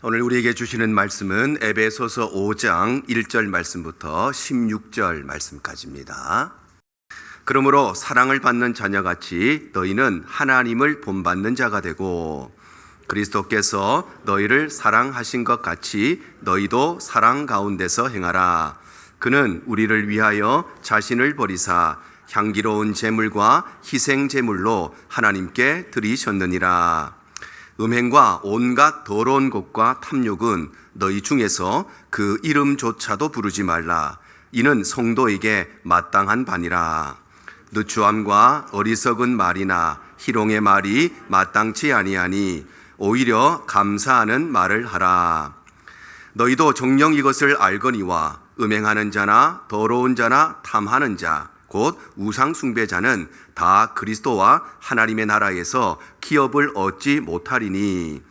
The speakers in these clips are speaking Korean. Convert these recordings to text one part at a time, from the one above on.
오늘 우리에게 주시는 말씀은 에베소서 5장 1절 말씀부터 16절 말씀까지입니다. 그러므로 사랑을 받는 자녀같이 너희는 하나님을 본받는 자가 되고 그리스도께서 너희를 사랑하신 것 같이 너희도 사랑 가운데서 행하라. 그는 우리를 위하여 자신을 버리사 향기로운 제물과 희생 제물로 하나님께 드리셨느니라. 음행과 온갖 더러운 것과 탐욕은 너희 중에서 그 이름조차도 부르지 말라. 이는 성도에게 마땅한 반이라. 느추함과 어리석은 말이나 희롱의 말이 마땅치 아니하니 오히려 감사하는 말을 하라. 너희도 정령 이것을 알거니와 음행하는 자나 더러운 자나 탐하는 자, 곧 우상 숭배자는 다 그리스도와 하나님의 나라에서 기업을 얻지 못하리니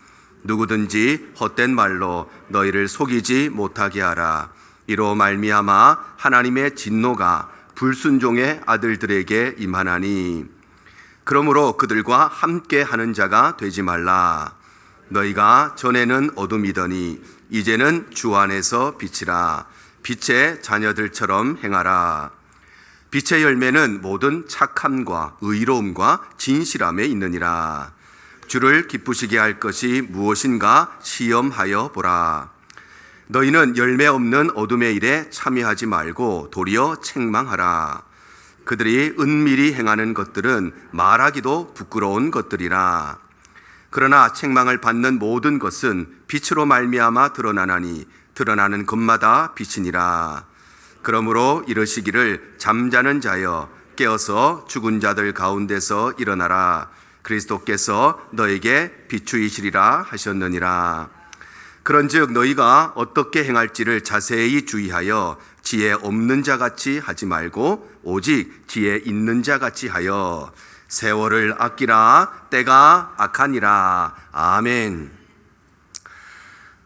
누구든지 헛된 말로 너희를 속이지 못하게 하라. 이로 말미암아 하나님의 진노가 불순종의 아들들에게 임하나니 그러므로 그들과 함께 하는 자가 되지 말라. 너희가 전에는 어둠이더니 이제는 주 안에서 빛이라. 빛의 자녀들처럼 행하라. 빛의 열매는 모든 착함과 의로움과 진실함에 있느니라. 주를 기쁘시게 할 것이 무엇인가 시험하여 보라. 너희는 열매 없는 어둠의 일에 참여하지 말고 도리어 책망하라. 그들이 은밀히 행하는 것들은 말하기도 부끄러운 것들이라. 그러나 책망을 받는 모든 것은 빛으로 말미암아 드러나나니 드러나는 것마다 빛이니라. 그러므로 이러시기를 잠자는 자여 깨어서 죽은 자들 가운데서 일어나라. 그리스도께서 너에게 비추이시리라 하셨느니라. 그런즉 너희가 어떻게 행할지를 자세히 주의하여 지혜 없는 자 같이 하지 말고 오직 지혜 있는 자 같이 하여 세월을 아끼라 때가 악하니라 아멘.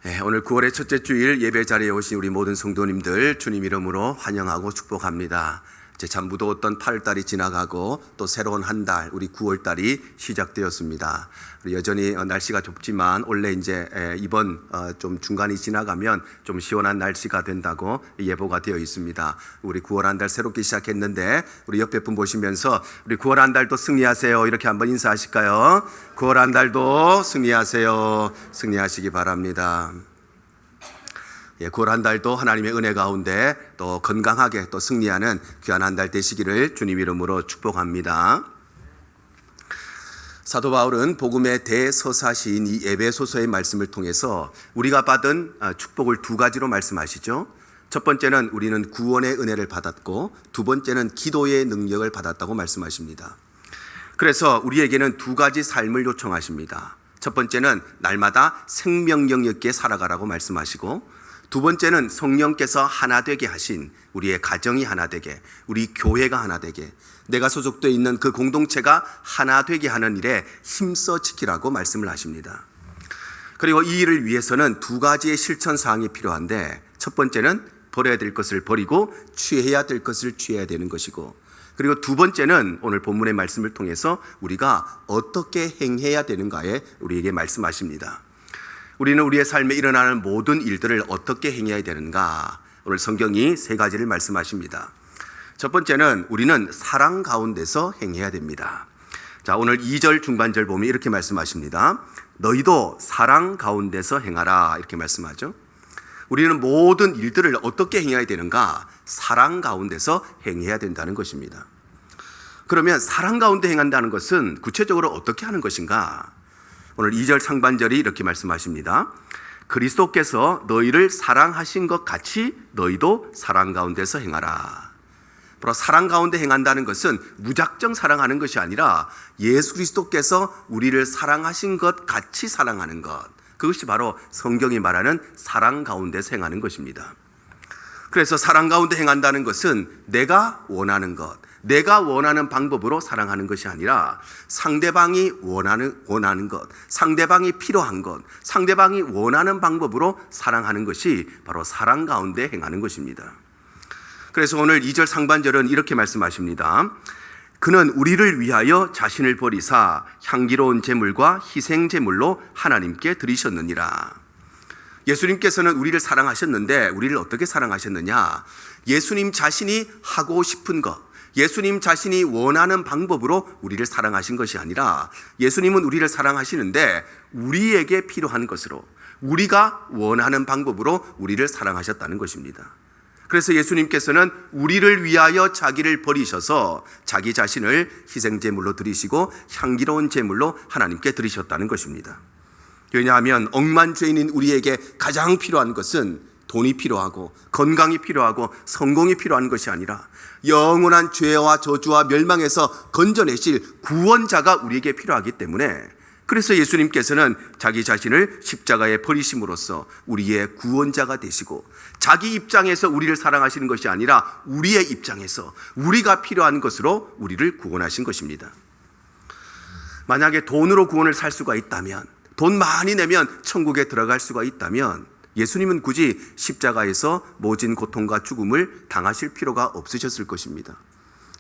네, 오늘 9월의 첫째 주일 예배 자리에 오신 우리 모든 성도님들 주님 이름으로 환영하고 축복합니다. 이제 참 무더웠던 8월달이 지나가고 또 새로운 한 달, 우리 9월달이 시작되었습니다. 여전히 어, 날씨가 좁지만 원래 이제 이번 어, 좀 중간이 지나가면 좀 시원한 날씨가 된다고 예보가 되어 있습니다. 우리 9월 한 달 새롭게 시작했는데 우리 옆에 분 보시면서 우리 9월 한 달도 승리하세요. 이렇게 한번 인사하실까요? 9월 한 달도 승리하세요. 승리하시기 바랍니다. 예, 9월 한 달도 하나님의 은혜 가운데 또 건강하게 또 승리하는 귀한 한 달 되시기를 주님 이름으로 축복합니다. 사도 바울은 복음의 대서사시인 이 에베소서의 말씀을 통해서 우리가 받은 아, 축복을 두 가지로 말씀하시죠. 첫 번째는 우리는 구원의 은혜를 받았고 두 번째는 기도의 능력을 받았다고 말씀하십니다. 그래서 우리에게는 두 가지 삶을 요청하십니다. 첫 번째는 날마다 생명력 있게 살아가라고 말씀하시고 두 번째는 성령께서 하나 되게 하신 우리의 가정이 하나 되게, 우리 교회가 하나 되게, 내가 소속되어 있는 그 공동체가 하나 되게 하는 일에 힘써 지키라고 말씀을 하십니다. 그리고 이 일을 위해서는 두 가지의 실천 사항이 필요한데 첫 번째는 버려야 될 것을 버리고 취해야 될 것을 취해야 되는 것이고 그리고 두 번째는 오늘 본문의 말씀을 통해서 우리가 어떻게 행해야 되는가에 우리에게 말씀하십니다. 우리는 우리의 삶에 일어나는 모든 일들을 어떻게 행해야 되는가? 오늘 성경이 세 가지를 말씀하십니다. 첫 번째는 우리는 사랑 가운데서 행해야 됩니다. 자, 오늘 2절 중반절 보면 이렇게 말씀하십니다. 너희도 사랑 가운데서 행하라. 이렇게 말씀하죠. 우리는 모든 일들을 어떻게 행해야 되는가? 사랑 가운데서 행해야 된다는 것입니다. 그러면 사랑 가운데 행한다는 것은 구체적으로 어떻게 하는 것인가? 오늘 2절 상반절이 이렇게 말씀하십니다. 그리스도께서 너희를 사랑하신 것 같이 너희도 사랑 가운데서 행하라. 바로 사랑 가운데 행한다는 것은 무작정 사랑하는 것이 아니라 예수 그리스도께서 우리를 사랑하신 것 같이 사랑하는 것. 그것이 바로 성경이 말하는 사랑 가운데서 행하는 것입니다. 그래서 사랑 가운데 행한다는 것은 내가 원하는 것, 내가 원하는 방법으로 사랑하는 것이 아니라 상대방이 원하는, 원하는 것, 상대방이 필요한 것, 상대방이 원하는 방법으로 사랑하는 것이 바로 사랑 가운데 행하는 것입니다. 그래서 오늘 2절 상반절은 이렇게 말씀하십니다. 그는 우리를 위하여 자신을 버리사 향기로운 제물과 희생 제물로 하나님께 드리셨느니라. 예수님께서는 우리를 사랑하셨는데 우리를 어떻게 사랑하셨느냐? 예수님 자신이 하고 싶은 것, 예수님 자신이 원하는 방법으로 우리를 사랑하신 것이 아니라 예수님은 우리를 사랑하시는데 우리에게 필요한 것으로 우리가 원하는 방법으로 우리를 사랑하셨다는 것입니다. 그래서 예수님께서는 우리를 위하여 자기를 버리셔서 자기 자신을 희생제물로 드리시고 향기로운 제물로 하나님께 드리셨다는 것입니다. 왜냐하면 억만 죄인인 우리에게 가장 필요한 것은 돈이 필요하고 건강이 필요하고 성공이 필요한 것이 아니라 영원한 죄와 저주와 멸망에서 건져내실 구원자가 우리에게 필요하기 때문에 그래서 예수님께서는 자기 자신을 십자가에 버리심으로써 우리의 구원자가 되시고 자기 입장에서 우리를 사랑하시는 것이 아니라 우리의 입장에서 우리가 필요한 것으로 우리를 구원하신 것입니다. 만약에 돈으로 구원을 살 수가 있다면 돈 많이 내면 천국에 들어갈 수가 있다면 예수님은 굳이 십자가에서 모진 고통과 죽음을 당하실 필요가 없으셨을 것입니다.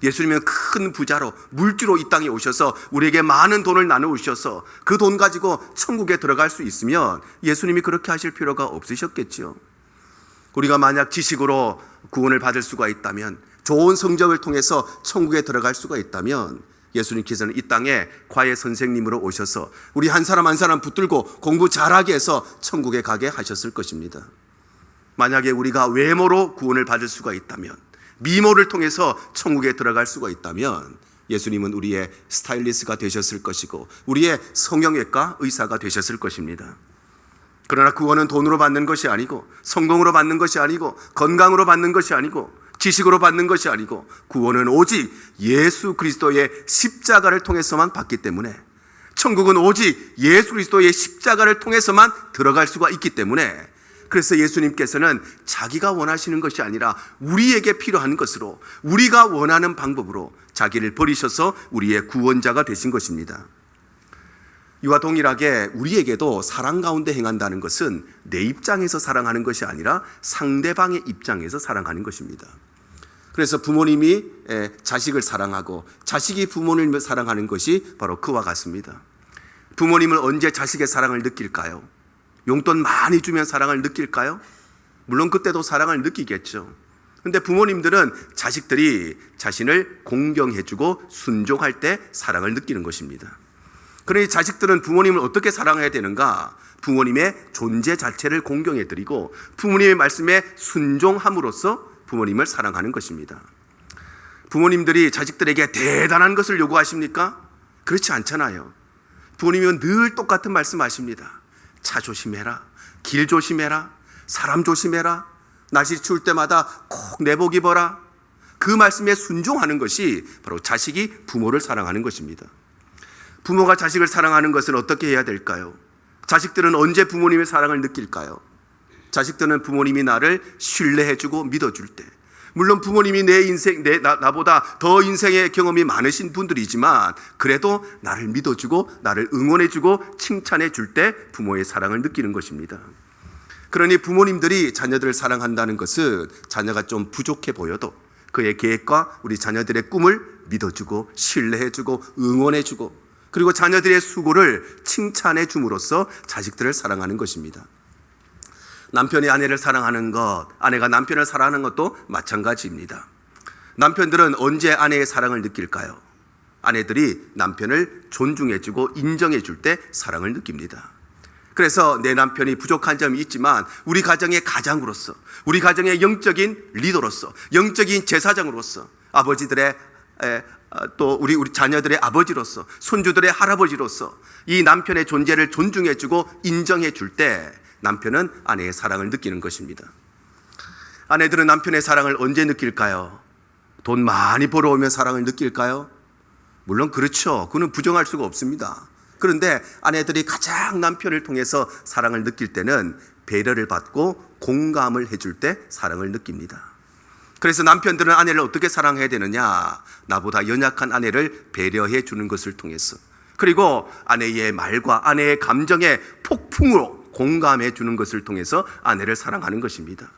예수님은 큰 부자로 물주로 이 땅에 오셔서 우리에게 많은 돈을 나누셔서 그 돈 가지고 천국에 들어갈 수 있으면 예수님이 그렇게 하실 필요가 없으셨겠지요. 우리가 만약 지식으로 구원을 받을 수가 있다면 좋은 성적을 통해서 천국에 들어갈 수가 있다면 예수님께서는 이 땅에 과외 선생님으로 오셔서 우리 한 사람 한 사람 붙들고 공부 잘하게 해서 천국에 가게 하셨을 것입니다. 만약에 우리가 외모로 구원을 받을 수가 있다면 미모를 통해서 천국에 들어갈 수가 있다면 예수님은 우리의 스타일리스트가 되셨을 것이고 우리의 성형외과 의사가 되셨을 것입니다. 그러나 구원은 돈으로 받는 것이 아니고 성공으로 받는 것이 아니고 건강으로 받는 것이 아니고 지식으로 받는 것이 아니고 구원은 오직 예수 그리스도의 십자가를 통해서만 받기 때문에 천국은 오직 예수 그리스도의 십자가를 통해서만 들어갈 수가 있기 때문에 그래서 예수님께서는 자기가 원하시는 것이 아니라 우리에게 필요한 것으로 우리가 원하는 방법으로 자기를 버리셔서 우리의 구원자가 되신 것입니다. 이와 동일하게 우리에게도 사랑 가운데 행한다는 것은 내 입장에서 사랑하는 것이 아니라 상대방의 입장에서 사랑하는 것입니다. 그래서 부모님이 에, 자식을 사랑하고 자식이 부모님을 사랑하는 것이 바로 그와 같습니다. 부모님을 언제 자식의 사랑을 느낄까요? 용돈 많이 주면 사랑을 느낄까요? 물론 그때도 사랑을 느끼겠죠. 근데 부모님들은 자식들이 자신을 공경해주고 순종할 때 사랑을 느끼는 것입니다. 그러니 자식들은 부모님을 어떻게 사랑해야 되는가? 부모님의 존재 자체를 공경해드리고 부모님의 말씀에 순종함으로써 부모님을 사랑하는 것입니다. 부모님들이 자식들에게 대단한 것을 요구하십니까? 그렇지 않잖아요. 부모님은 늘 똑같은 말씀 하십니다. 차 조심해라. 길 조심해라. 사람 조심해라. 날씨 추울 때마다 꼭 내복 입어라. 그 말씀에 순종하는 것이 바로 자식이 부모를 사랑하는 것입니다. 부모가 자식을 사랑하는 것은 어떻게 해야 될까요? 자식들은 언제 부모님의 사랑을 느낄까요? 자식들은 부모님이 나를 신뢰해주고 믿어줄 때. 물론 부모님이 내 인생, 내, 나, 나보다 더 인생의 경험이 많으신 분들이지만 그래도 나를 믿어주고 나를 응원해주고 칭찬해줄 때 부모의 사랑을 느끼는 것입니다. 그러니 부모님들이 자녀들을 사랑한다는 것은 자녀가 좀 부족해 보여도 그의 계획과 우리 자녀들의 꿈을 믿어주고 신뢰해주고 응원해주고 그리고 자녀들의 수고를 칭찬해 줌으로써 자식들을 사랑하는 것입니다. 남편이 아내를 사랑하는 것, 아내가 남편을 사랑하는 것도 마찬가지입니다. 남편들은 언제 아내의 사랑을 느낄까요? 아내들이 남편을 존중해주고 인정해줄 때 사랑을 느낍니다. 그래서 내 남편이 부족한 점이 있지만 우리 가정의 가장으로서, 우리 가정의 영적인 리더로서, 영적인 제사장으로서 아버지들의 에, 또 우리 우리 자녀들의 아버지로서, 손주들의 할아버지로서 이 남편의 존재를 존중해주고 인정해줄 때 남편은 아내의 사랑을 느끼는 것입니다. 아내들은 남편의 사랑을 언제 느낄까요? 돈 많이 벌어오면 사랑을 느낄까요? 물론 그렇죠. 그는 부정할 수가 없습니다. 그런데 아내들이 가장 남편을 통해서 사랑을 느낄 때는 배려를 받고 공감을 해줄 때 사랑을 느낍니다. 그래서 남편들은 아내를 어떻게 사랑해야 되느냐? 나보다 연약한 아내를 배려해 주는 것을 통해서. 그리고 아내의 말과 아내의 감정에 폭풍으로 공감해 주는 것을 통해서 아내를 사랑하는 것입니다.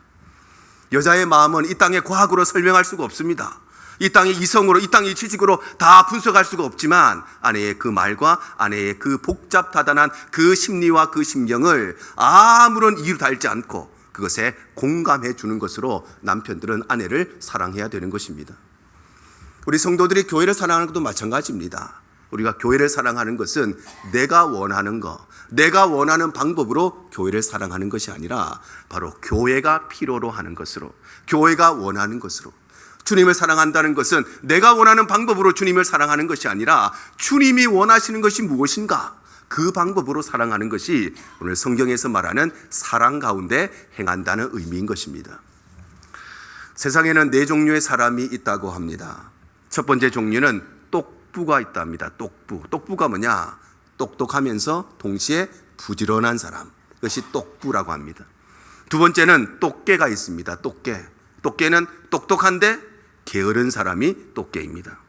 여자의 마음은 이 땅의 과학으로 설명할 수가 없습니다. 이 땅의 이성으로, 이 땅의 지식으로 다 분석할 수가 없지만 아내의 그 말과 아내의 그 복잡다단한 그 심리와 그 심경을 아무런 이유 달지 않고 그것에 공감해 주는 것으로 남편들은 아내를 사랑해야 되는 것입니다. 우리 성도들이 교회를 사랑하는 것도 마찬가지입니다. 우리가 교회를 사랑하는 것은 내가 원하는 것, 내가 원하는 방법으로 교회를 사랑하는 것이 아니라 바로 교회가 필요로 하는 것으로, 교회가 원하는 것으로. 주님을 사랑한다는 것은 내가 원하는 방법으로 주님을 사랑하는 것이 아니라 주님이 원하시는 것이 무엇인가? 그 방법으로 사랑하는 것이 오늘 성경에서 말하는 사랑 가운데 행한다는 의미인 것입니다. 세상에는 네 종류의 사람이 있다고 합니다. 첫 번째 종류는 똑부가 있답니다. 똑부. 똑부가 뭐냐? 똑똑하면서 동시에 부지런한 사람. 그것이 똑부라고 합니다. 두 번째는 똑개가 있습니다. 똑개. 똑개는 똑똑한데 게으른 사람이 똑개입니다.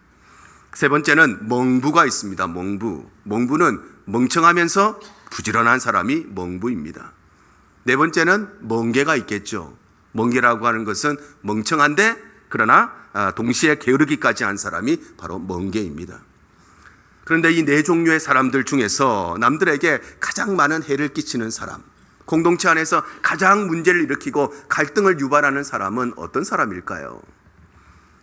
세 번째는 멍부가 있습니다. 멍부. 멍부는 멍청하면서 부지런한 사람이 멍부입니다. 네 번째는 멍개가 있겠죠. 멍개라고 하는 것은 멍청한데 그러나 아, 동시에 게으르기까지 한 사람이 바로 멍개입니다. 그런데 이 네 종류의 사람들 중에서 남들에게 가장 많은 해를 끼치는 사람, 공동체 안에서 가장 문제를 일으키고 갈등을 유발하는 사람은 어떤 사람일까요?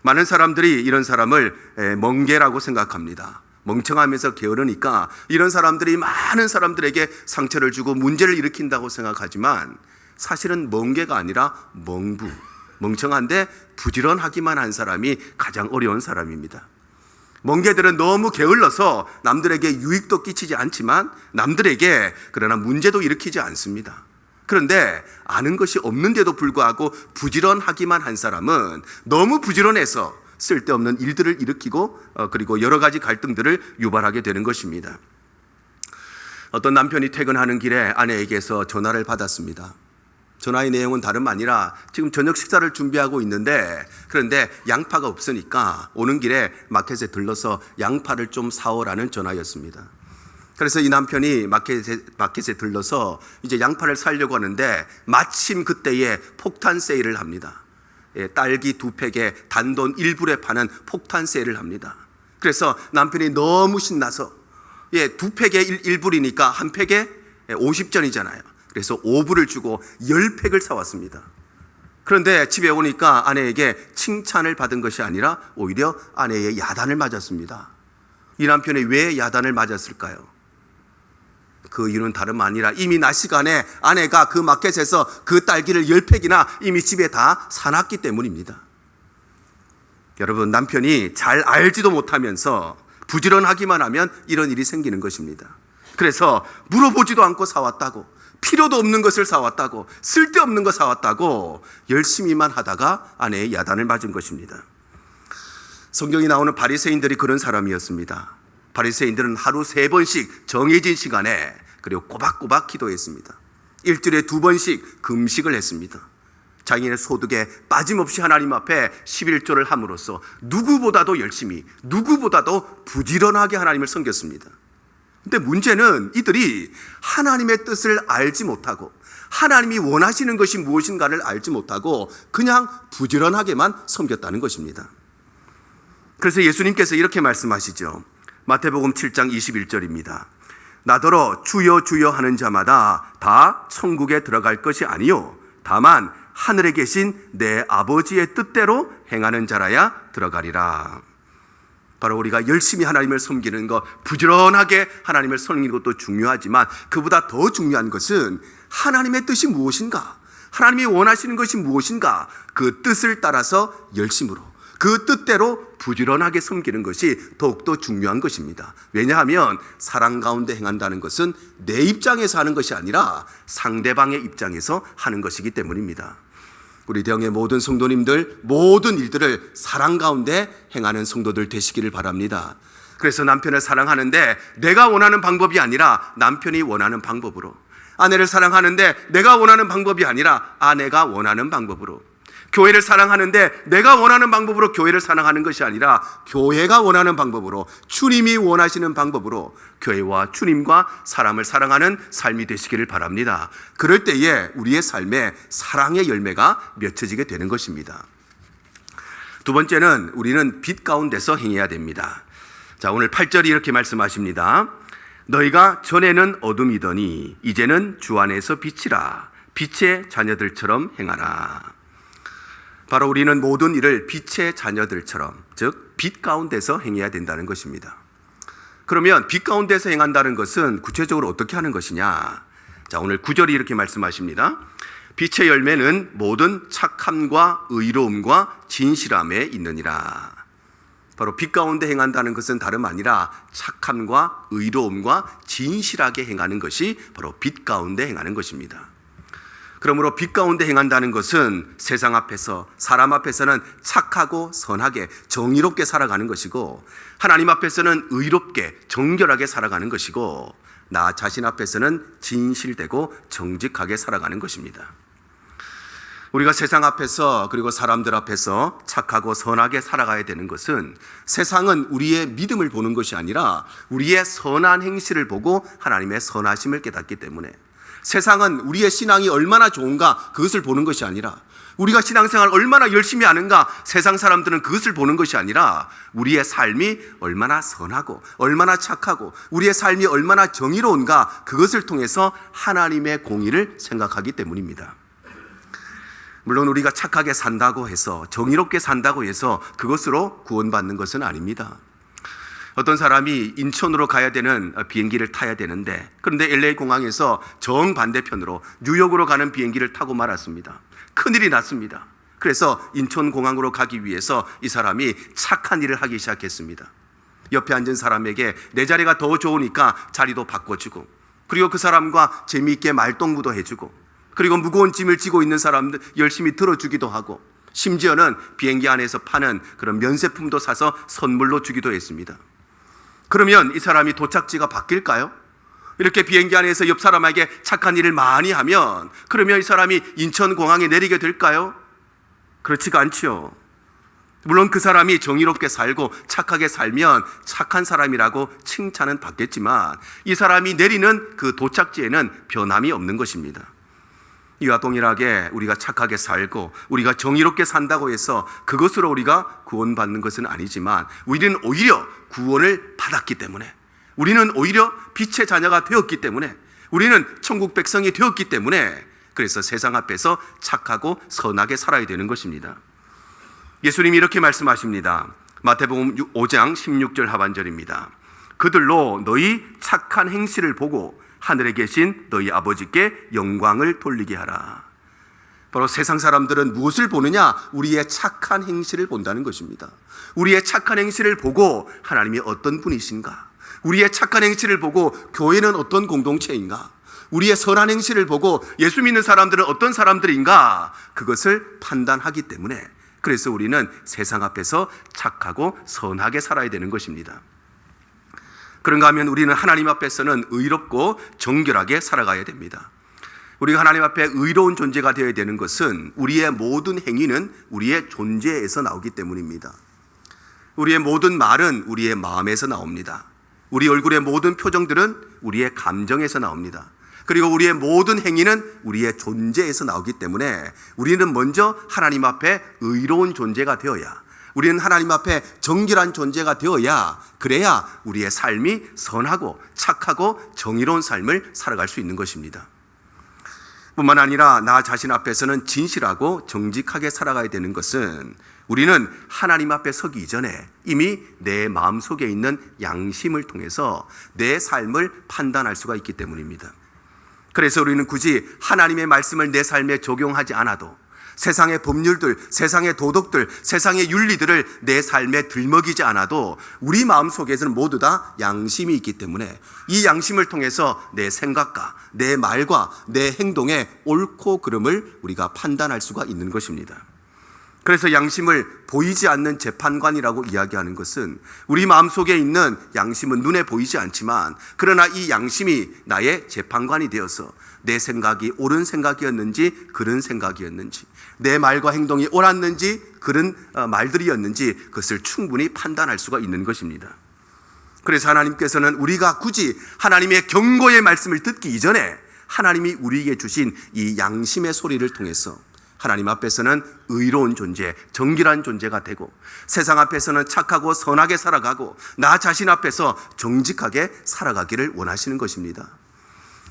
많은 사람들이 이런 사람을 에, 멍개라고 생각합니다. 멍청하면서 게으르니까 이런 사람들이 많은 사람들에게 상처를 주고 문제를 일으킨다고 생각하지만 사실은 멍개가 아니라 멍부, 멍청한데 부지런하기만 한 사람이 가장 어려운 사람입니다. 멍개들은 너무 게을러서 남들에게 유익도 끼치지 않지만 남들에게 그러나 문제도 일으키지 않습니다. 그런데 아는 것이 없는데도 불구하고 부지런하기만 한 사람은 너무 부지런해서 쓸데없는 일들을 일으키고 어, 그리고 여러 가지 갈등들을 유발하게 되는 것입니다. 어떤 남편이 퇴근하는 길에 아내에게서 전화를 받았습니다. 전화의 내용은 다름 아니라 지금 저녁 식사를 준비하고 있는데 그런데 양파가 없으니까 오는 길에 마켓에 들러서 양파를 좀 사오라는 전화였습니다. 그래서 이 남편이 마켓에, 마켓에 들러서 이제 양파를 사려고 하는데 마침 그때에 폭탄 세일을 합니다. 예, 딸기 두 팩에 단돈 1불에 파는 폭탄 세일을 합니다. 그래서 남편이 너무 신나서 예, 두 팩에 1, 불이니까한 팩에 50전이잖아요. 그래서 5불을 주고 10팩을 사왔습니다. 그런데 집에 오니까 아내에게 칭찬을 받은 것이 아니라 오히려 아내의 야단을 맞았습니다. 이 남편이 왜 야단을 맞았을까요? 그 이유는 다름 아니라 이미 낮 시간에 아내가 그 마켓에서 그 딸기를 10팩이나 이미 집에 다 사놨기 때문입니다. 여러분, 남편이 잘 알지도 못하면서 부지런하기만 하면 이런 일이 생기는 것입니다. 그래서 물어보지도 않고 사왔다고, 필요도 없는 것을 사왔다고, 쓸데없는 거 사왔다고 열심히만 하다가 아내의 야단을 맞은 것입니다. 성경이 나오는 바리새인들이 그런 사람이었습니다. 바리새인들은 하루 세 번씩 정해진 시간에 그리고 꼬박꼬박 기도했습니다. 일주일에 두 번씩 금식을 했습니다. 자기네 소득에 빠짐없이 하나님 앞에 11조를 함으로써 누구보다도 열심히, 누구보다도 부지런하게 하나님을 섬겼습니다. 근데 문제는 이들이 하나님의 뜻을 알지 못하고 하나님이 원하시는 것이 무엇인가를 알지 못하고 그냥 부지런하게만 섬겼다는 것입니다. 그래서 예수님께서 이렇게 말씀하시죠. 마태복음 7장 21절입니다. 나더러 주여 주여 하는 자마다 다 천국에 들어갈 것이 아니요 다만 하늘에 계신 내 아버지의 뜻대로 행하는 자라야 들어가리라. 바로 우리가 열심히 하나님을 섬기는 것, 부지런하게 하나님을 섬기는 것도 중요하지만 그보다 더 중요한 것은 하나님의 뜻이 무엇인가? 하나님이 원하시는 것이 무엇인가? 그 뜻을 따라서 열심으로 그 뜻대로 부지런하게 섬기는 것이 더욱더 중요한 것입니다. 왜냐하면 사랑 가운데 행한다는 것은 내 입장에서 하는 것이 아니라 상대방의 입장에서 하는 것이기 때문입니다. 우리 대형의 모든 성도님들 모든 일들을 사랑 가운데 행하는 성도들 되시기를 바랍니다. 그래서 남편을 사랑하는데 내가 원하는 방법이 아니라 남편이 원하는 방법으로 아내를 사랑하는데 내가 원하는 방법이 아니라 아내가 원하는 방법으로 교회를 사랑하는데 내가 원하는 방법으로 교회를 사랑하는 것이 아니라 교회가 원하는 방법으로 주님이 원하시는 방법으로 교회와 주님과 사람을 사랑하는 삶이 되시기를 바랍니다. 그럴 때에 우리의 삶에 사랑의 열매가 맺혀지게 되는 것입니다. 두 번째는 우리는 빛 가운데서 행해야 됩니다. 자, 오늘 8절이 이렇게 말씀하십니다. 너희가 전에는 어둠이더니 이제는 주 안에서 빛이라. 빛의 자녀들처럼 행하라. 바로 우리는 모든 일을 빛의 자녀들처럼, 즉, 빛 가운데서 행해야 된다는 것입니다. 그러면 빛 가운데서 행한다는 것은 구체적으로 어떻게 하는 것이냐? 자, 오늘 9절이 이렇게 말씀하십니다. 빛의 열매는 모든 착함과 의로움과 진실함에 있느니라. 바로 빛 가운데 행한다는 것은 다름 아니라 착함과 의로움과 진실하게 행하는 것이 바로 빛 가운데 행하는 것입니다. 그러므로 빛 가운데 행한다는 것은 세상 앞에서 사람 앞에서는 착하고 선하게 정의롭게 살아가는 것이고 하나님 앞에서는 의롭게 정결하게 살아가는 것이고 나 자신 앞에서는 진실되고 정직하게 살아가는 것입니다. 우리가 세상 앞에서 그리고 사람들 앞에서 착하고 선하게 살아가야 되는 것은 세상은 우리의 믿음을 보는 것이 아니라 우리의 선한 행실을 보고 하나님의 선하심을 깨닫기 때문에 세상은 우리의 신앙이 얼마나 좋은가 그것을 보는 것이 아니라 우리가 신앙생활 얼마나 열심히 하는가 세상 사람들은 그것을 보는 것이 아니라 우리의 삶이 얼마나 선하고 얼마나 착하고 우리의 삶이 얼마나 정의로운가 그것을 통해서 하나님의 공의를 생각하기 때문입니다. 물론 우리가 착하게 산다고 해서 정의롭게 산다고 해서 그것으로 구원받는 것은 아닙니다. 어떤 사람이 인천으로 가야 되는 비행기를 타야 되는데 그런데 LA 공항에서 정반대편으로 뉴욕으로 가는 비행기를 타고 말았습니다. 큰일이 났습니다. 그래서 인천 공항으로 가기 위해서 이 사람이 착한 일을 하기 시작했습니다. 옆에 앉은 사람에게 내 자리가 더 좋으니까 자리도 바꿔주고 그리고 그 사람과 재미있게 말동무도 해주고 그리고 무거운 짐을 지고 있는 사람들 열심히 들어주기도 하고 심지어는 비행기 안에서 파는 그런 면세품도 사서 선물로 주기도 했습니다. 그러면 이 사람이 도착지가 바뀔까요? 이렇게 비행기 안에서 옆 사람에게 착한 일을 많이 하면 그러면 이 사람이 인천공항에 내리게 될까요? 그렇지가 않지요. 물론 그 사람이 정의롭게 살고 착하게 살면 착한 사람이라고 칭찬은 받겠지만 이 사람이 내리는 그 도착지에는 변함이 없는 것입니다. 이와 동일하게 우리가 착하게 살고 우리가 정의롭게 산다고 해서 그것으로 우리가 구원받는 것은 아니지만 우리는 오히려 구원을 받았기 때문에 우리는 오히려 빛의 자녀가 되었기 때문에 우리는 천국 백성이 되었기 때문에 그래서 세상 앞에서 착하고 선하게 살아야 되는 것입니다. 예수님이 이렇게 말씀하십니다. 마태복음 5장 16절 하반절입니다. 그들로 너희 착한 행실을 보고 하늘에 계신 너희 아버지께 영광을 돌리게 하라. 바로 세상 사람들은 무엇을 보느냐? 우리의 착한 행실을 본다는 것입니다. 우리의 착한 행실을 보고 하나님이 어떤 분이신가? 우리의 착한 행실을 보고 교회는 어떤 공동체인가? 우리의 선한 행실을 보고 예수 믿는 사람들은 어떤 사람들인가? 그것을 판단하기 때문에 그래서 우리는 세상 앞에서 착하고 선하게 살아야 되는 것입니다. 그런가 하면 우리는 하나님 앞에서는 의롭고 정결하게 살아가야 됩니다. 우리가 하나님 앞에 의로운 존재가 되어야 되는 것은 우리의 모든 행위는 우리의 존재에서 나오기 때문입니다. 우리의 모든 말은 우리의 마음에서 나옵니다. 우리 얼굴의 모든 표정들은 우리의 감정에서 나옵니다. 그리고 우리의 모든 행위는 우리의 존재에서 나오기 때문에 우리는 먼저 하나님 앞에 의로운 존재가 되어야 우리는 하나님 앞에 정결한 존재가 되어야 그래야 우리의 삶이 선하고 착하고 정의로운 삶을 살아갈 수 있는 것입니다. 뿐만 아니라 나 자신 앞에서는 진실하고 정직하게 살아가야 되는 것은 우리는 하나님 앞에 서기 이전에 이미 내 마음 속에 있는 양심을 통해서 내 삶을 판단할 수가 있기 때문입니다. 그래서 우리는 굳이 하나님의 말씀을 내 삶에 적용하지 않아도 세상의 법률들, 세상의 도덕들, 세상의 윤리들을 내 삶에 들먹이지 않아도 우리 마음 속에서는 모두 다 양심이 있기 때문에 이 양심을 통해서 내 생각과 내 말과 내 행동의 옳고 그름을 우리가 판단할 수가 있는 것입니다. 그래서 양심을 보이지 않는 재판관이라고 이야기하는 것은 우리 마음속에 있는 양심은 눈에 보이지 않지만 그러나 이 양심이 나의 재판관이 되어서 내 생각이 옳은 생각이었는지 그른 생각이었는지 내 말과 행동이 옳았는지 그런 어, 말들이었는지 그것을 충분히 판단할 수가 있는 것입니다. 그래서 하나님께서는 우리가 굳이 하나님의 경고의 말씀을 듣기 이전에 하나님이 우리에게 주신 이 양심의 소리를 통해서 하나님 앞에서는 의로운 존재, 정결한 존재가 되고 세상 앞에서는 착하고 선하게 살아가고 나 자신 앞에서 정직하게 살아가기를 원하시는 것입니다.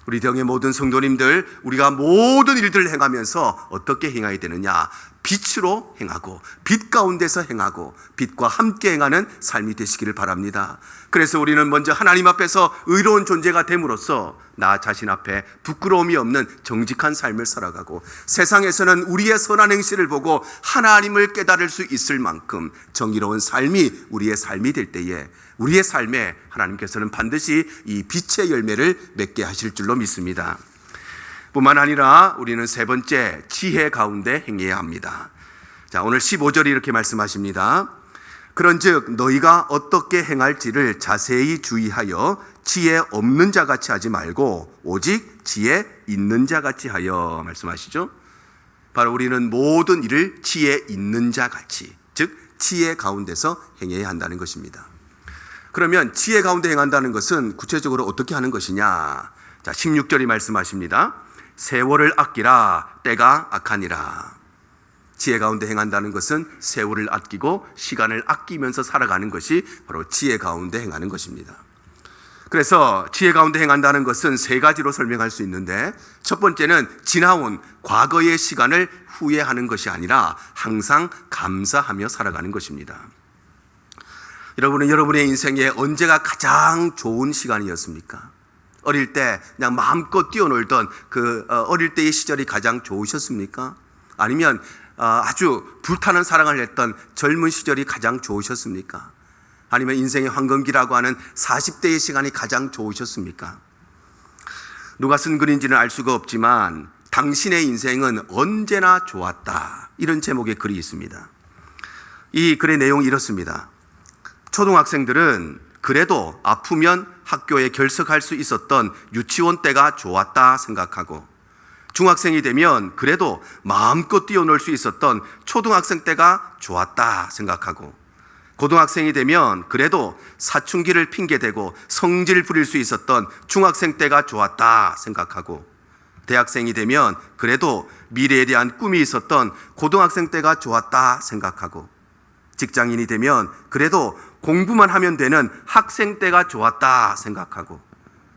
우리 병의 모든 성도님들 우리가 모든 일들을 행하면서 어떻게 행해야 되느냐 빛으로 행하고 빛 가운데서 행하고 빛과 함께 행하는 삶이 되시기를 바랍니다. 그래서 우리는 먼저 하나님 앞에서 의로운 존재가 됨으로써 나 자신 앞에 부끄러움이 없는 정직한 삶을 살아가고 세상에서는 우리의 선한 행실을 보고 하나님을 깨달을 수 있을 만큼 정의로운 삶이 우리의 삶이 될 때에 우리의 삶에 하나님께서는 반드시 이 빛의 열매를 맺게 하실 줄로 믿습니다. 뿐만 아니라 우리는 세 번째 지혜 가운데 행해야 합니다. 자, 오늘 15절이 이렇게 말씀하십니다. 그런즉 너희가 어떻게 행할지를 자세히 주의하여 지혜 없는 자 같이 하지 말고 오직 지혜 있는 자 같이 하여 말씀하시죠. 바로 우리는 모든 일을 지혜 있는 자 같이 즉 지혜 가운데서 행해야 한다는 것입니다. 그러면 지혜 가운데 행한다는 것은 구체적으로 어떻게 하는 것이냐? 자, 16절이 말씀하십니다. 세월을 아끼라 때가 악하니라. 지혜 가운데 행한다는 것은 세월을 아끼고 시간을 아끼면서 살아가는 것이 바로 지혜 가운데 행하는 것입니다. 그래서 지혜 가운데 행한다는 것은 세 가지로 설명할 수 있는데 첫 번째는 지나온 과거의 시간을 후회하는 것이 아니라 항상 감사하며 살아가는 것입니다. 여러분은 여러분의 인생에 언제가 가장 좋은 시간이었습니까? 어릴 때 그냥 마음껏 뛰어놀던 그 어, 어릴 때의 시절이 가장 좋으셨습니까? 아니면 어, 아주 불타는 사랑을 했던 젊은 시절이 가장 좋으셨습니까? 아니면 인생의 황금기라고 하는 40대의 시간이 가장 좋으셨습니까? 누가 쓴 글인지는 알 수가 없지만 당신의 인생은 언제나 좋았다. 이런 제목의 글이 있습니다. 이 글의 내용이 이렇습니다. 초등학생들은 그래도 아프면 학교에 결석할 수 있었던 유치원 때가 좋았다 생각하고 중학생이 되면 그래도 마음껏 뛰어놀 수 있었던 초등학생 때가 좋았다 생각하고 고등학생이 되면 그래도 사춘기를 핑계대고 성질 부릴 수 있었던 중학생 때가 좋았다 생각하고 대학생이 되면 그래도 미래에 대한 꿈이 있었던 고등학생 때가 좋았다 생각하고 직장인이 되면 그래도 공부만 하면 되는 학생 때가 좋았다 생각하고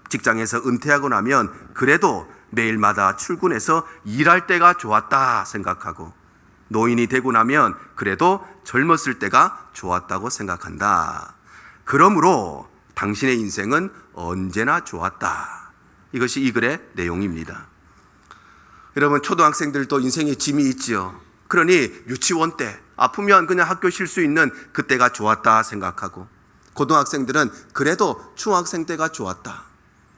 직장에서 은퇴하고 나면 그래도 매일마다 출근해서 일할 때가 좋았다 생각하고 노인이 되고 나면 그래도 젊었을 때가 좋았다고 생각한다. 그러므로 당신의 인생은 언제나 좋았다. 이것이 이 글의 내용입니다. 여러분 초등학생들도 인생에 짐이 있지요. 그러니 유치원 때 아프면 그냥 학교 쉴 수 있는 그때가 좋았다 생각하고 고등학생들은 그래도 중학생 때가 좋았다.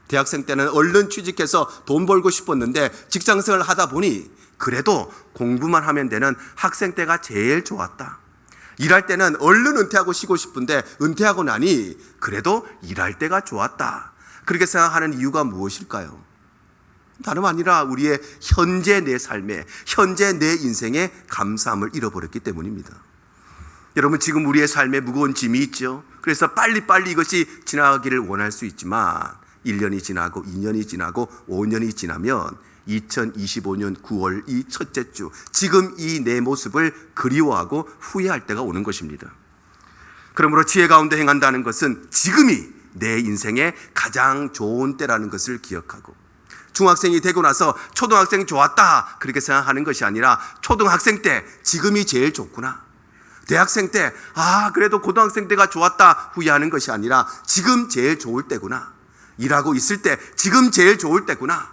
대학생 때는 얼른 취직해서 돈 벌고 싶었는데 직장 생활 하다 보니 그래도 공부만 하면 되는 학생 때가 제일 좋았다. 일할 때는 얼른 은퇴하고 쉬고 싶은데 은퇴하고 나니 그래도 일할 때가 좋았다. 그렇게 생각하는 이유가 무엇일까요? 다름 아니라 우리의 현재 내 삶에, 현재 내 인생에 감사함을 잃어버렸기 때문입니다. 여러분, 지금 우리의 삶에 무거운 짐이 있죠? 그래서 빨리빨리 이것이 지나가기를 원할 수 있지만, 1년이 지나고, 2년이 지나고, 5년이 지나면, 2025년 9월 이 첫째 주, 지금 이 내 모습을 그리워하고 후회할 때가 오는 것입니다. 그러므로 지혜 가운데 행한다는 것은 지금이 내 인생의 가장 좋은 때라는 것을 기억하고, 중학생이 되고 나서 초등학생 좋았다 그렇게 생각하는 것이 아니라 초등학생 때 지금이 제일 좋구나. 대학생 때 아 그래도 고등학생 때가 좋았다 후회하는 것이 아니라 지금 제일 좋을 때구나. 일하고 있을 때 지금 제일 좋을 때구나.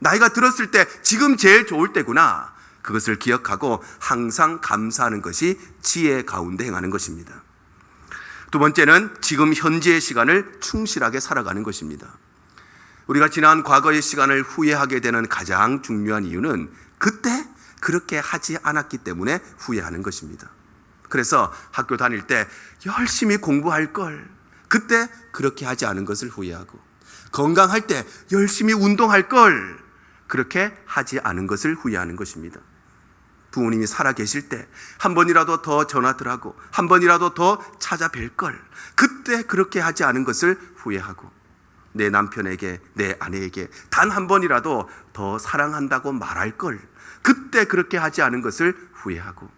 나이가 들었을 때 지금 제일 좋을 때구나. 그것을 기억하고 항상 감사하는 것이 지혜 가운데 행하는 것입니다. 두 번째는 지금 현재의 시간을 충실하게 살아가는 것입니다. 우리가 지난 과거의 시간을 후회하게 되는 가장 중요한 이유는 그때 그렇게 하지 않았기 때문에 후회하는 것입니다. 그래서 학교 다닐 때 열심히 공부할 걸 그때 그렇게 하지 않은 것을 후회하고 건강할 때 열심히 운동할 걸 그렇게 하지 않은 것을 후회하는 것입니다. 부모님이 살아 계실 때 한 번이라도 더 전화들하고 한 번이라도 더 찾아뵐 걸 그때 그렇게 하지 않은 것을 후회하고 내 남편에게, 내 아내에게 단 한 번이라도 더 사랑한다고 말할 걸. 그때 그렇게 하지 않은 것을 후회하고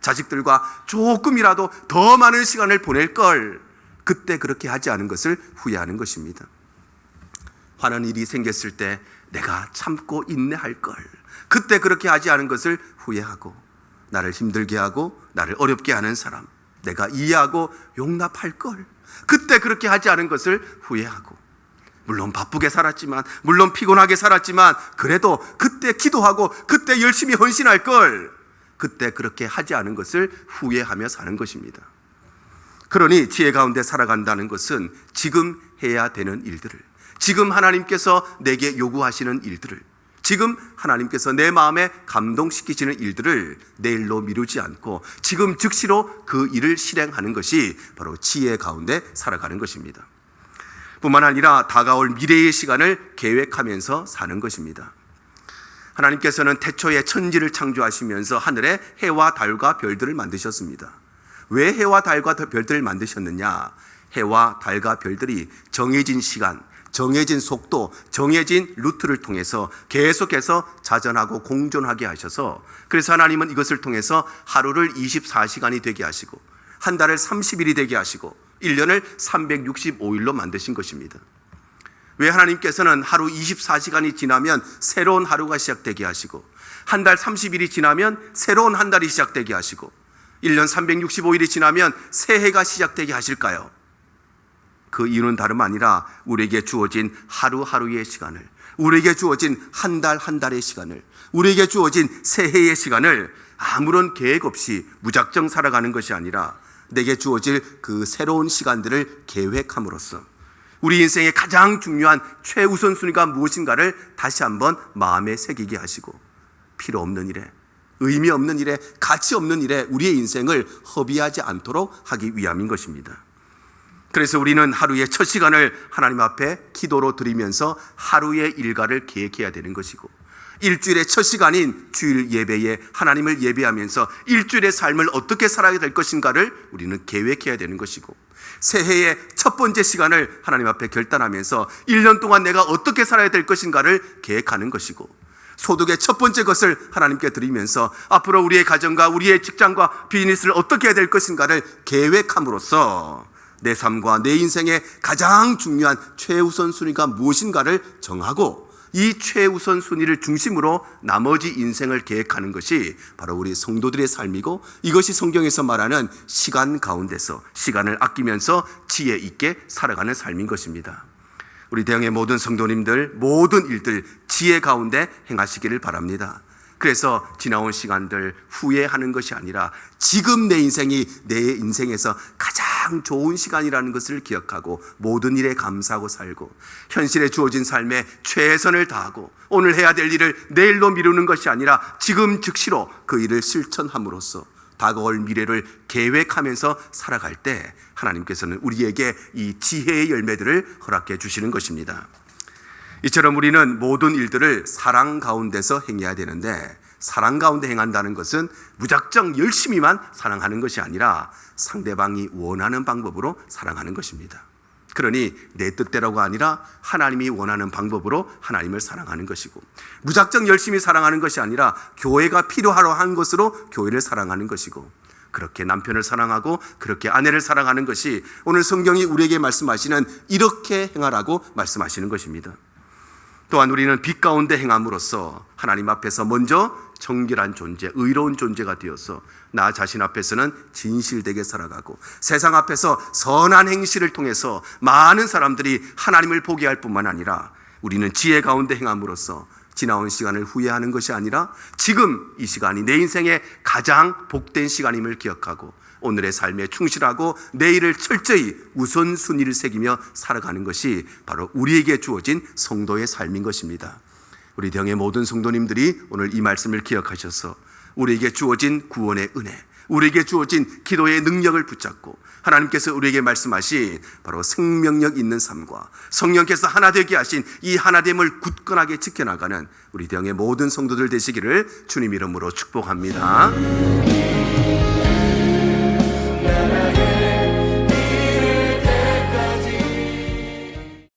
자식들과 조금이라도 더 많은 시간을 보낼 걸. 그때 그렇게 하지 않은 것을 후회하는 것입니다. 화난 일이 생겼을 때 내가 참고 인내할 걸. 그때 그렇게 하지 않은 것을 후회하고 나를 힘들게 하고 나를 어렵게 하는 사람 내가 이해하고 용납할 걸. 그때 그렇게 하지 않은 것을 후회하고 물론 바쁘게 살았지만 물론 피곤하게 살았지만 그래도 그때 기도하고 그때 열심히 헌신할 걸. 그때 그렇게 하지 않은 것을 후회하며 사는 것입니다. 그러니 지혜 가운데 살아간다는 것은 지금 해야 되는 일들을, 지금 하나님께서 내게 요구하시는 일들을, 지금 하나님께서 내 마음에 감동시키시는 일들을 내일로 미루지 않고 지금 즉시로 그 일을 실행하는 것이 바로 지혜 가운데 살아가는 것입니다. 뿐만 아니라 다가올 미래의 시간을 계획하면서 사는 것입니다. 하나님께서는 태초에 천지를 창조하시면서 하늘에 해와 달과 별들을 만드셨습니다. 왜 해와 달과 별들을 만드셨느냐? 해와 달과 별들이 정해진 시간, 정해진 속도, 정해진 루트를 통해서 계속해서 자전하고 공존하게 하셔서 그래서 하나님은 이것을 통해서 하루를 24시간이 되게 하시고 한 달을 30일이 되게 하시고 1년을 365일로 만드신 것입니다. 왜 하나님께서는 하루 24시간이 지나면 새로운 하루가 시작되게 하시고 한 달 30일이 지나면 새로운 한 달이 시작되게 하시고 1년 365일이 지나면 새해가 시작되게 하실까요? 그 이유는 다름 아니라 우리에게 주어진 하루하루의 시간을 우리에게 주어진 한 달한 달의 시간을 우리에게 주어진 새해의 시간을 아무런 계획 없이 무작정 살아가는 것이 아니라 내게 주어질 그 새로운 시간들을 계획함으로써 우리 인생의 가장 중요한 최우선 순위가 무엇인가를 다시 한번 마음에 새기게 하시고 필요 없는 일에 의미 없는 일에 가치 없는 일에 우리의 인생을 허비하지 않도록 하기 위함인 것입니다. 그래서 우리는 하루의 첫 시간을 하나님 앞에 기도로 드리면서 하루의 일과를 계획해야 되는 것이고 일주일의 첫 시간인 주일 예배에 하나님을 예배하면서 일주일의 삶을 어떻게 살아야 될 것인가를 우리는 계획해야 되는 것이고 새해의 첫 번째 시간을 하나님 앞에 결단하면서 1년 동안 내가 어떻게 살아야 될 것인가를 계획하는 것이고 소득의 첫 번째 것을 하나님께 드리면서 앞으로 우리의 가정과 우리의 직장과 비즈니스를 어떻게 해야 될 것인가를 계획함으로써 내 삶과 내 인생의 가장 중요한 최우선 순위가 무엇인가를 정하고 이 최우선 순위를 중심으로 나머지 인생을 계획하는 것이 바로 우리 성도들의 삶이고 이것이 성경에서 말하는 시간 가운데서 시간을 아끼면서 지혜 있게 살아가는 삶인 것입니다. 우리 대형의 모든 성도님들 모든 일들 지혜 가운데 행하시기를 바랍니다. 그래서 지나온 시간들 후회하는 것이 아니라 지금 내 인생이 내 인생에서 가장 좋은 시간이라는 것을 기억하고 모든 일에 감사하고 살고 현실에 주어진 삶에 최선을 다하고 오늘 해야 될 일을 내일로 미루는 것이 아니라 지금 즉시로 그 일을 실천함으로써 다가올 미래를 계획하면서 살아갈 때 하나님께서는 우리에게 이 지혜의 열매들을 허락해 주시는 것입니다. 이처럼 우리는 모든 일들을 사랑 가운데서 행해야 되는데 사랑 가운데 행한다는 것은 무작정 열심히만 사랑하는 것이 아니라 상대방이 원하는 방법으로 사랑하는 것입니다. 그러니 내 뜻대로가 아니라 하나님이 원하는 방법으로 하나님을 사랑하는 것이고 무작정 열심히 사랑하는 것이 아니라 교회가 필요하러 한 것으로 교회를 사랑하는 것이고 그렇게 남편을 사랑하고 그렇게 아내를 사랑하는 것이 오늘 성경이 우리에게 말씀하시는 이렇게 행하라고 말씀하시는 것입니다. 또한 우리는 빛 가운데 행함으로써 하나님 앞에서 먼저 정결한 존재, 의로운 존재가 되어서 나 자신 앞에서는 진실되게 살아가고 세상 앞에서 선한 행실을 통해서 많은 사람들이 하나님을 보게 할 뿐만 아니라 우리는 지혜 가운데 행함으로써 지나온 시간을 후회하는 것이 아니라 지금 이 시간이 내 인생의 가장 복된 시간임을 기억하고 오늘의 삶에 충실하고 내일을 철저히 우선순위를 새기며 살아가는 것이 바로 우리에게 주어진 성도의 삶인 것입니다. 우리 대형의 모든 성도님들이 오늘 이 말씀을 기억하셔서 우리에게 주어진 구원의 은혜, 우리에게 주어진 기도의 능력을 붙잡고 하나님께서 우리에게 말씀하신 바로 생명력 있는 삶과 성령께서 하나 되게 하신 이 하나됨을 굳건하게 지켜나가는 우리 대형의 모든 성도들 되시기를 주님 이름으로 축복합니다.